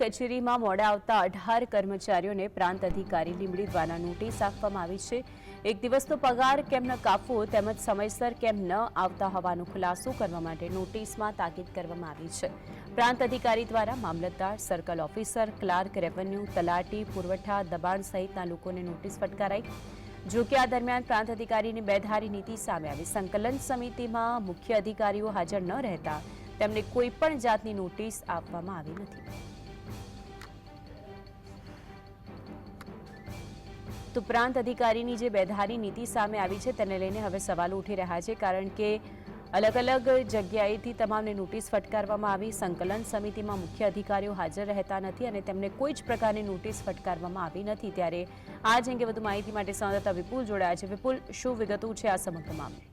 કચેરીમાં મોડા આવતા અઢાર કર્મચારીઓને પ્રાંત અધિકારી લીંબડી દ્વારા નોટિસ આપવામાં આવી છે. એક દિવસનો પગાર કેમ ન કાપવો તેમજ સમયસર કેમ ન આવતા હોવાનો ખુલાસો કરવા માટે નોટિસમાં તાકીદ કરવામાં આવી છે. પ્રાંત અધિકારી દ્વારા મામલતદાર, સર્કલ ઓફિસર, ક્લાર્ક, રેવન્યુ, તલાટી, પુરવઠા, દબાણ સહિતના લોકોને નોટિસ ફટકારાઈ. જો કે આ દરમિયાન પ્રાંત અધિકારીની બેધારી નીતિ સામે આવી. સંકલન સમિતિમાં મુખ્ય અધિકારીઓ હાજર ન રહેતા તેમને કોઈ પણ જાતની નોટિસ આપવામાં આવી નથી. તો પ્રાંત અધિકારીની જે બેધારી નીતિ સામે આવી છે તેને લઈને હવે સવાલો ઉઠી રહ્યા છે, કારણ કે અલગ અલગ જગ્યાએથી તમામને નોટિસ ફટકારવામાં આવી, સંકલન સમિતિમાં મુખ્ય અધિકારીઓ હાજર રહેતા નથી અને તેમને કોઈ જ પ્રકારની નોટિસ ફટકારવામાં આવી નથી. ત્યારે આ જ અંગે વધુ માહિતી માટે સંવાદદાતા વિપુલ જોડાયા છે. વિપુલ, શું વિગતો છે આ સમગ્ર મામલે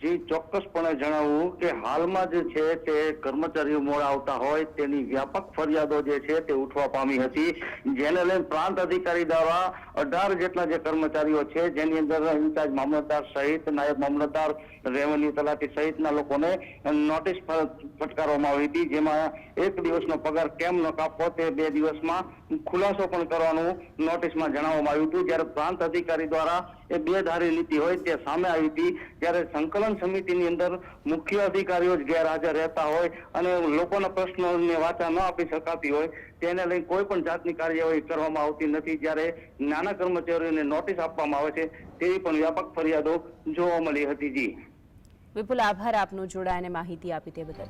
જી, ચોક્કસપણે જણાવવું કે હાલમાં જે છે તે કર્મચારીઓ મોડ આવતા હોય તેની વ્યાપક ફરિયાદો જે છે તે ઉઠવા પામી હતી. જેને લઈને પ્રાંત અધિકારી દ્વારા અઢાર જેટલા જે કર્મચારીઓ છે, જેની અંદર ઇન્ચાર્જ મામલતદાર સહિત, નાયબ મામલતદાર, રેવન્યુ તલાટી સહિતના લોકોને નોટિસ ફટકારવામાં આવી હતી, જેમાં એક દિવસનો પગાર કેમ ન કાપવો તે બે દિવસમાં ખુલાસો પણ કરવાનું નોટિસમાં જણાવવામાં આવ્યું હતું. જ્યારે પ્રાંત અધિકારી દ્વારા એ બે ધારી નીતિ હોય તે સામે આવી હતી, ત્યારે સંકલન સમિતિની અંદર મુખ્ય અધિકારીઓ જ ગેરહાજર રહેતા હોય અને લોકોના પ્રશ્નોને વાચા ન આપી શકાતી હોય, તેને લઈ કોઈ પણ જાતની કાર્યવાહી કરવામાં આવતી નથી. જ્યારે નાના કર્મચારીઓને નોટિસ આપવામાં આવે છે, તેવી પણ વ્યાપક ફરિયાદો જોવા મળી હતી જી. વિપુલ, આભાર આપનો જોડાયા અને માહિતી આપી તે બદલ.